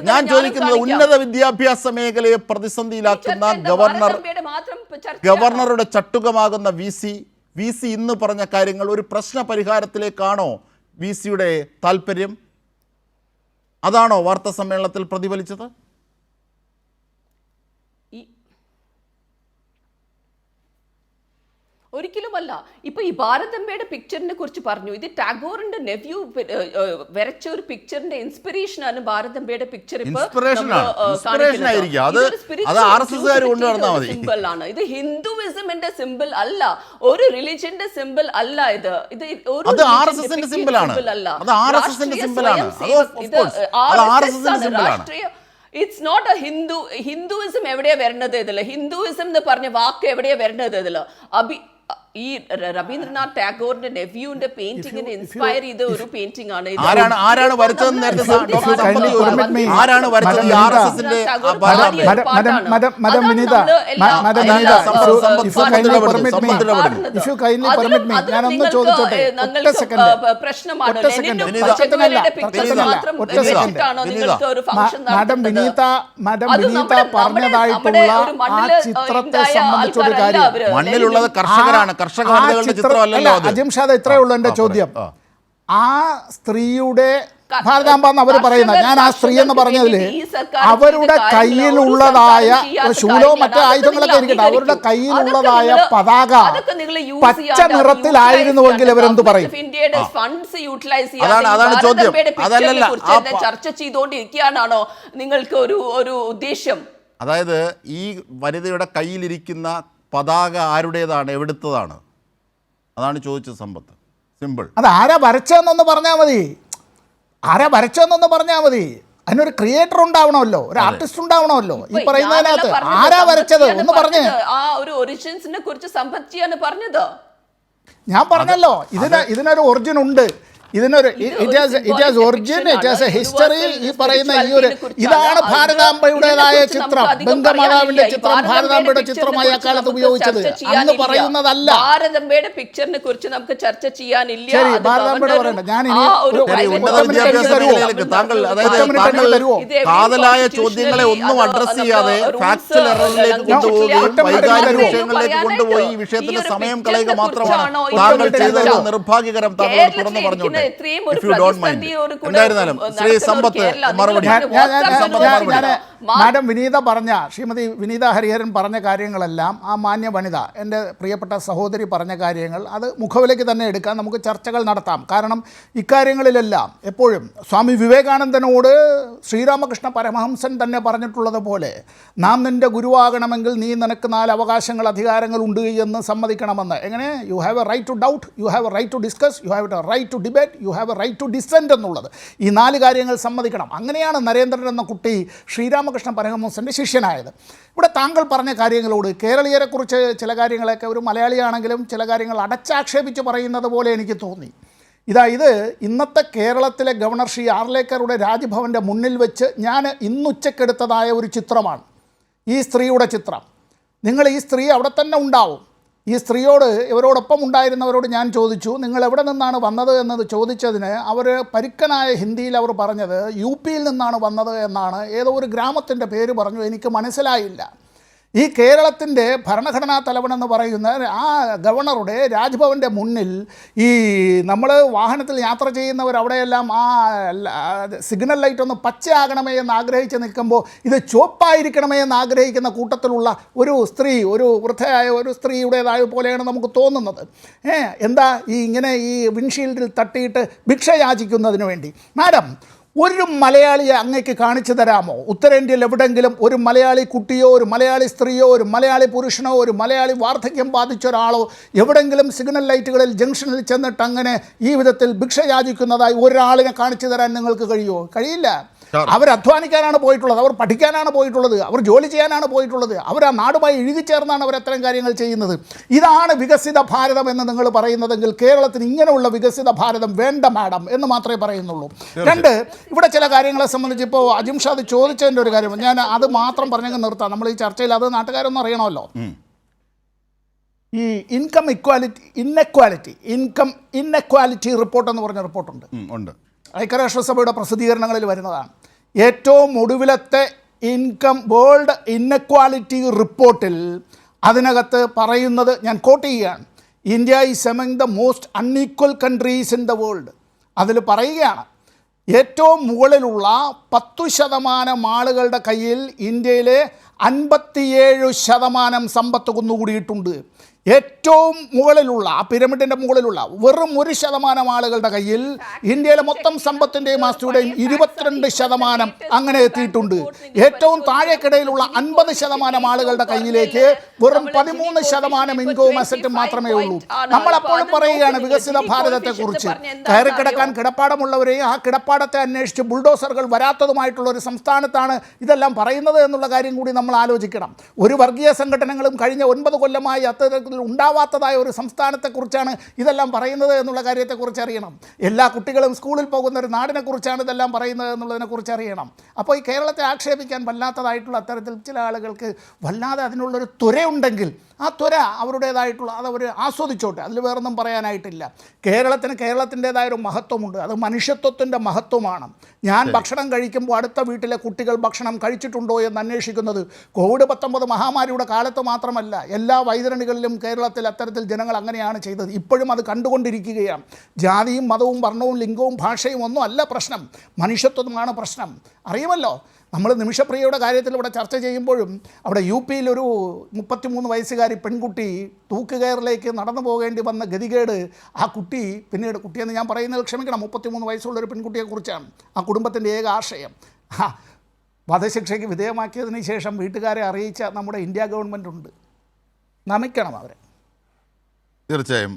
ഞാൻ ചോദിക്കുന്നത് ഉന്നത വിദ്യാഭ്യാസ മേഖലയെ പ്രതിസന്ധിയിലാക്കുന്ന ഗവർണർ? ഗവർണറുടെ ചട്ടുകമാകുന്ന വി സി വി സി ഇന്ന് പറഞ്ഞ കാര്യങ്ങൾ ഒരു പ്രശ്ന പരിഹാരത്തിലേക്കാണോ വി സിയുടെ താല്പര്യം? അതാണോ വാർത്താ സമ്മേളനത്തിൽ പ്രതിഫലിച്ചത് ഈ- ഒരിക്കലുമല്ല. ഇപ്പൊ ഈ ഭാരതമ്മയുടെ പിക്ചറിനെ കുറിച്ച് പറഞ്ഞു. ഇത് ടാഗോറിന്റെ നെവ്യൂ വരച്ച ഒരു പിക്ചറിന്റെ ഇൻസ്പിറേഷൻ ആണ്. ഭാരതമ്മയുടെ പിക്ചർ സിമ്പിൾ ആണ്. ഇത് ഹിന്ദുവിസമിന്റെ സിമ്പിൾ അല്ല. ഒരു റിലിജിയന്റെ സിമ്പിൾ അല്ല ഇത്. ഇത് ഒരു symbol അല്ല. രാഷ്ട്രീയ it's not a Hindu Hinduism എവിടെയാ വരുന്നത് ഇതിൽ? ഹിന്ദുവിസം എന്ന് പറഞ്ഞ വാക്ക് എവിടെയാ വരുന്നത് ഇതിൽ? അഭി ഈ രവീന്ദ്രനാഥ് ടാഗോറിന്റെ നെവ്യൂന്റെ പെയിന്റിങ്ങിനെ ഇൻസ്പയർ ചെയ്ത ഒരു പെയിന്റിംഗ് ആണ് ഇത്. ആരാണ് ആരാണ് വരച്ചത് നേരത്തെ ആരാണ് വരച്ചത്? ആർ. എസ് എസിന്റെ ഞാനൊന്ന് ചോദിച്ചോട്ടെ. ഒറ്റ പ്രശ്നമാണ്. മാഡം വിനീത. മാഡം വിനീത. പറഞ്ഞതായിട്ടുള്ള ആ ചിത്രത്തെ സംബന്ധിച്ചൊരു കാര്യം. മണ്ണിലുള്ളത് കർഷകരാണ്. കർഷക അജിം അല്ല, ഇത്രയേ ഉള്ളൂ എന്റെ ചോദ്യം. ആ. സ്ത്രീയുടെ ഭാരതാമ്പാന്ന് അവർ അവർ പറയുന്നത് ഞാൻ ആ സ്ത്രീ എന്ന് സർക്കാർ അവരുടെ കയ്യിലുള്ളതായ ശൂലവും മറ്റു ആയുധങ്ങളൊക്കെ ഇരിക്കട്ടെ. അവരുടെ കയ്യിലുള്ളതായ പതാക. പച്ച നിറത്തിലായിരുന്നുവെങ്കിൽ അവരെന്ത് പറയും? അതാണ്- അതാണ് ചോദ്യം. അതല്ലല്ല, ആ ചർച്ച ചെയ്തുകൊണ്ടിരിക്കുകയാണോ നിങ്ങൾക്ക് ഒരു ഒരു ഉദ്ദേശം? അതായത് ഈ വനിതയുടെ കയ്യിലിരിക്കുന്ന പതാക ആരുടേതാണ്? എവിടുത്തതാണ്? അതാണ് ചോദിച്ച സമ്പത്ത്. സിമ്പിൾ അത് ആരാ വരച്ചതെന്നൊന്ന് പറഞ്ഞാൽ മതി. ആരാ വരച്ചതെന്നൊന്ന് പറഞ്ഞാൽ മതി. അതിനൊരു ക്രിയേറ്റർ ഉണ്ടാവണമല്ലോ. ഒരു ആർട്ടിസ്റ്റ് ഉണ്ടാവണമല്ലോ ഈ പറയുന്നതിനകത്ത് ആരാ വരച്ചത്? ഒന്ന് പറഞ്ഞേ. ആ ഒരു ഒറിജിൻസിനെ കുറിച്ച് സമ്പത്തിയാണ് പറഞ്ഞത്? ഞാൻ പറഞ്ഞല്ലോ. ഇതിന് ഇതിനൊരു ഒറിജിൻ ഉണ്ട്. ഇതിനൊരു it has it has origin it has a. History ഈ പറയുന്ന ഈ ഒരു ഇതാണ് ഭാരതാംബയുടേതായ ചിത്രം. ബംഗമാതാവിന്റെ ചിത്രം ഭാരതാംബയുടെ ചിത്രമായി അക്കാലത്ത് ഉപയോഗിച്ചത്. അന്ന് പറയുന്നതല്ല. ഭാരതാംബയുടെ പിക്ചറിനെ കുറിച്ച് നമുക്ക് ചർച്ച ചെയ്യാനില്ല. ശരി, ഭാരതാംബയുടെ പറയണ്ട. ഞാൻ കാതലായ ചോദ്യങ്ങളെ ഒന്നും അഡ്രസ് ചെയ്യാതെ ഫാക്ച്വൽ എററിലേക്ക്. കൊണ്ടുപോവുകയും വൈകാരിക വിഷയങ്ങളിലേക്ക് കൊണ്ടുപോയി ഈ വിഷയത്തിന്റെ സമയം കളയുക മാത്രമാണ്. താങ്കൾ ചെയ്തത് നിർഭാഗ്യകരം താങ്കൾ തുറന്നു പറഞ്ഞോട്ടെ ഇരിക്കുന്ന ഇത്രയും ഒരു പ്രതിസന്ധിയോട് കൂടെ മാഡം വിനീത പറഞ്ഞ ശ്രീമതി വിനീത ഹരിഹരൻ പറഞ്ഞ കാര്യങ്ങളെല്ലാം ആ മാന്യ വനിത എന്റെ പ്രിയപ്പെട്ട സഹോദരി പറഞ്ഞ കാര്യങ്ങൾ അത് മുഖവിലേക്ക് തന്നെ എടുക്കാൻ നമുക്ക് ചർച്ചകൾ നടത്താം. കാരണം ഇക്കാര്യങ്ങളിലെല്ലാം എപ്പോഴും സ്വാമി വിവേകാനന്ദനോട് ശ്രീരാമകൃഷ്ണ പരമഹംസൻ തന്നെ പറഞ്ഞിട്ടുള്ളത് പോലെ നാം നിന്റെ ഗുരുവാകണമെങ്കിൽ നീ നിനക്ക് നാല് അവകാശങ്ങൾ അധികാരങ്ങൾ ഉണ്ട് എന്ന് സമ്മതിക്കണമെന്ന്. എങ്ങനെ? You have a right to doubt you have a right to discuss you have a right to debate you have a right to dissent എന്നുള്ളത്. ഈ നാല് കാര്യങ്ങൾ സമ്മതിക്കണം. അങ്ങനെയാണ് നരേന്ദ്രൻ എന്ന കുട്ടി ശ്രീരാമകൃഷ്ണ പരമഹംസന്റെ ശിഷ്യനായത്. ഇവിടെ താങ്കൾ പറഞ്ഞ കാര്യങ്ങളോട് കേരളീയരെക്കുറിച്ച് ചില കാര്യങ്ങളൊക്കെ ഒരു മലയാളിയാണെങ്കിലും ചില കാര്യങ്ങൾ അടച്ചാക്ഷേപിച്ച് പറയുന്നത് പോലെ എനിക്ക് തോന്നി. ഇതാ ഇത് ഇന്നത്തെ കേരളത്തിലെ ഗവർണർ ശ്രീ ആർലേക്കറുടെ രാജ്ഭവന്റെ മുന്നിൽ വെച്ച് ഞാൻ ഇന്നുച്ചക്കെടുത്തതായ ഒരു ചിത്രമാണ്. ഈ സ്ത്രീയുടെ ചിത്രം. നിങ്ങൾ ഈ സ്ത്രീ അവിടെ തന്നെ ഉണ്ടാവും. ഈ സ്ത്രീയോട് ഇവരോടൊപ്പം ഉണ്ടായിരുന്നവരോട് ഞാൻ ചോദിച്ചു നിങ്ങൾ എവിടെ നിന്നാണ് വന്നത്? എന്നത് ചോദിച്ചതിന് അവർ പരുക്കനായ ഹിന്ദിയിൽ അവർ പറഞ്ഞത് യു പിയിൽ നിന്നാണ് വന്നത് എന്നാണ്. ഏതോ ഒരു ഗ്രാമത്തിന്റെ പേര് പറഞ്ഞു എനിക്ക് മനസ്സിലായില്ല. ഈ കേരളത്തിന്റെ ഭരണഘടനാ തലവനെന്ന് പറയുന്ന ആ ഗവർണറുടെ രാജ്ഭവന്റെ മുന്നിൽ ഈ നമ്മൾ വാഹനത്തിൽ യാത്ര ചെയ്യുന്നവർ അവിടെയെല്ലാം ആ സിഗ്നൽ ലൈറ്റ് ഒന്ന് പച്ചയാകണമേ എന്ന് ആഗ്രഹിച്ച് നിൽക്കുമ്പോൾ ഇത് ചുവപ്പായിരിക്കണമേ എന്ന് ആഗ്രഹിക്കുന്ന കൂട്ടത്തിലുള്ള ഒരു സ്ത്രീ ഒരു വൃദ്ധയായ ഒരു സ്ത്രീയുടേതായ പോലെയാണ് നമുക്ക് തോന്നുന്നത്. എന്താ ഈ ഇങ്ങനെ ഈ വിൻഷീൽഡിൽ തട്ടിയിട്ട് ഭിക്ഷ യാചിക്കുന്നതിന് വേണ്ടി. മാഡം ഒരു മലയാളിയെ അങ്ങേക്ക് കാണിച്ചു തരാമോ ഉത്തരേന്ത്യയിൽ എവിടെങ്കിലും ഒരു മലയാളി കുട്ടിയോ ഒരു മലയാളി സ്ത്രീയോ ഒരു മലയാളി പുരുഷനോ ഒരു മലയാളി വാർദ്ധക്യം ബാധിച്ച ഒരാളോ എവിടെങ്കിലും സിഗ്നൽ ലൈറ്റുകളിൽ ജംഗ്ഷനിൽ ചെന്നിട്ട് അങ്ങനെ ഈ വിധത്തിൽ ഭിക്ഷ യാചിക്കുന്നതായി ഒരാളിനെ കാണിച്ചു തരാൻ നിങ്ങൾക്ക് കഴിയുമോ കഴിയില്ല. അവർ അധ്വാനിക്കാനാണ് പോയിട്ടുള്ളത് അവർ പഠിക്കാനാണ് പോയിട്ടുള്ളത് അവർ ജോലി ചെയ്യാനാണ് പോയിട്ടുള്ളത് അവർ ആ നാടുമായി ഇഴുകിച്ചേർന്നാണ് അവർ അത്തരം കാര്യങ്ങൾ ചെയ്യുന്നത്. ഇതാണ് വികസിത ഭാരതം എന്ന് നിങ്ങൾ പറയുന്നതെങ്കിൽ കേരളത്തിന് ഇങ്ങനെയുള്ള വികസിത ഭാരതം വേണ്ട മാഡം എന്ന് മാത്രമേ പറയുന്നുള്ളൂ. രണ്ട് ഇവിടെ ചില കാര്യങ്ങളെ സംബന്ധിച്ച് ഇപ്പോൾ അജിംഷാദ് ചോദിച്ചതിന്റെ ഒരു കാര്യം ഞാൻ അത് മാത്രം പറഞ്ഞെങ്കിൽ നിർത്താം. നമ്മൾ ഈ ചർച്ചയിൽ അത് നാട്ടുകാരൊന്നും അറിയണമല്ലോ. ഈ income equality inequality income inequality report എന്ന് പറഞ്ഞ റിപ്പോർട്ടുണ്ട്. ഉണ്ട്. ഐക്യരാഷ്ട്രസഭയുടെ പ്രസിദ്ധീകരണങ്ങളിൽ വരുന്നതാണ്. ഏറ്റവും ഒടുവിലത്തെ ഇൻകം വേൾഡ് ഇന്നക്വാലിറ്റി റിപ്പോർട്ടിൽ അതിനകത്ത് പറയുന്നത് ഞാൻ കോട്ട് ചെയ്യുകയാണ്. India is among the most unequal countries in the world അതിൽ പറയുകയാണ് ഏറ്റവും മുകളിലുള്ള പത്തു ശതമാനം ആളുകളുടെ കയ്യിൽ ഇന്ത്യയിലെ അൻപത്തിയേഴ് ശതമാനം സമ്പത്ത് കുന്നുകൂടിയിട്ടുണ്ട്. ഏറ്റവും മുകളിലുള്ള ആ പിരമിഡിന്റെ മുകളിലുള്ള വെറും ഒരു ശതമാനം ആളുകളുടെ കയ്യിൽ ഇന്ത്യയിലെ മൊത്തം സമ്പത്തിന്റെയും ആസ്തിയുടെയും ഇരുപത്തിരണ്ട് ശതമാനം അങ്ങനെ എത്തിയിട്ടുണ്ട്. ഏറ്റവും താഴേക്കിടയിലുള്ള അൻപത് ശതമാനം ആളുകളുടെ കയ്യിലേക്ക് വെറും പതിമൂന്ന് ശതമാനം ഇൻകവും അസറ്റും മാത്രമേ ഉള്ളൂ. നമ്മൾ അപ്പോഴും പറയുകയാണ് വികസിത ഭാരതത്തെക്കുറിച്ച്. കയറി കിടക്കാൻ കിടപ്പാടമുള്ളവരെയും ആ കിടപ്പാടത്തെ അന്വേഷിച്ച് ബുൾഡോസറുകൾ വരാത്തതുമായിട്ടുള്ള ഒരു സംസ്ഥാനത്താണ് ഇതെല്ലാം പറയുന്നത് എന്നുള്ള കാര്യം കൂടി നമ്മൾ ആലോചിക്കണം. ഒരു വർഗീയ സംഘടനകളും കഴിഞ്ഞ ഒൻപത് കൊല്ലമായി അത്തരത്തിൽ ഉണ്ടാവാത്തതായ ഒരു സംസ്ഥാനത്തെക്കുറിച്ചാണ് ഇതെല്ലാം പറയുന്നത് എന്നുള്ള കാര്യത്തെക്കുറിച്ച് അറിയണം. എല്ലാ കുട്ടികളും സ്കൂളിൽ പോകുന്ന ഒരു നാടിനെക്കുറിച്ചാണ് ഇതെല്ലാം പറയുന്നത് എന്നുള്ളതിനെക്കുറിച്ച് അറിയണം. അപ്പോൾ ഈ കേരളത്തെ ആക്ഷേപിക്കാൻ വല്ലാത്തതായിട്ടുള്ള അത്തരത്തിൽ ചില ആളുകൾക്ക് വല്ലാതെ അതിനുള്ളൊരു ത്വരയുണ്ടെങ്കിൽ ആ ത്വര അവരുടേതായിട്ടുള്ള അത് അവർ ആസ്വദിച്ചോട്ടെ. അതിൽ വേറൊന്നും പറയാനായിട്ടില്ല. കേരളത്തിന് കേരളത്തിന്റെതായ ഒരു മഹത്വമുണ്ട്. അത് മനുഷ്യത്വത്തിന്റെ മഹത്വമാണ്. ഞാൻ ഭക്ഷണം കഴിക്കുമ്പോൾ അടുത്ത വീട്ടിലെ കുട്ടികൾ ഭക്ഷണം കഴിച്ചിട്ടുണ്ടോ എന്ന് അന്വേഷിക്കുന്നത് കോവിഡ് പത്തൊമ്പത് മഹാമാരിയുടെ കാലത്ത് മാത്രമല്ല. എല്ലാ വൈതരണികളിലും കേരളത്തിൽ അത്തരത്തിൽ ജനങ്ങൾ അങ്ങനെയാണ് ചെയ്തത്. ഇപ്പോഴും അത് കണ്ടുകൊണ്ടിരിക്കുകയാണ്. ജാതിയും മതവും വർണവും ലിംഗവും ഭാഷയും ഒന്നും അല്ല പ്രശ്നം. മനുഷ്യത്വമാണ് പ്രശ്നം. അറിയുമല്ലോ? നമ്മൾ നിമിഷപ്രിയയുടെ കാര്യത്തിൽ ഇവിടെ ചർച്ച ചെയ്യുമ്പോഴും അവിടെ യു പിയിലൊരു മുപ്പത്തിമൂന്ന് വയസ്സുകാരി പെൺകുട്ടി തൂക്കുകയറിലേക്ക് നടന്നു പോകേണ്ടി വന്ന ഗതികേട് ആ കുട്ടി പിന്നീട് കുട്ടിയെന്ന് ഞാൻ പറയുന്നത് ക്ഷമിക്കണം മുപ്പത്തിമൂന്ന് വയസ്സുള്ള ഒരു പെൺകുട്ടിയെക്കുറിച്ചാണ് ആ കുടുംബത്തിന്റെ ഏക ആശയം. വധശിക്ഷയ്ക്ക് വിധേയമാക്കിയതിന് ശേഷം വീട്ടുകാരെ അറിയിച്ച നമ്മുടെ ഇന്ത്യ ഗവൺമെന്റ് ഉണ്ട് നമിക്കണം അവരെ. തീർച്ചയായും.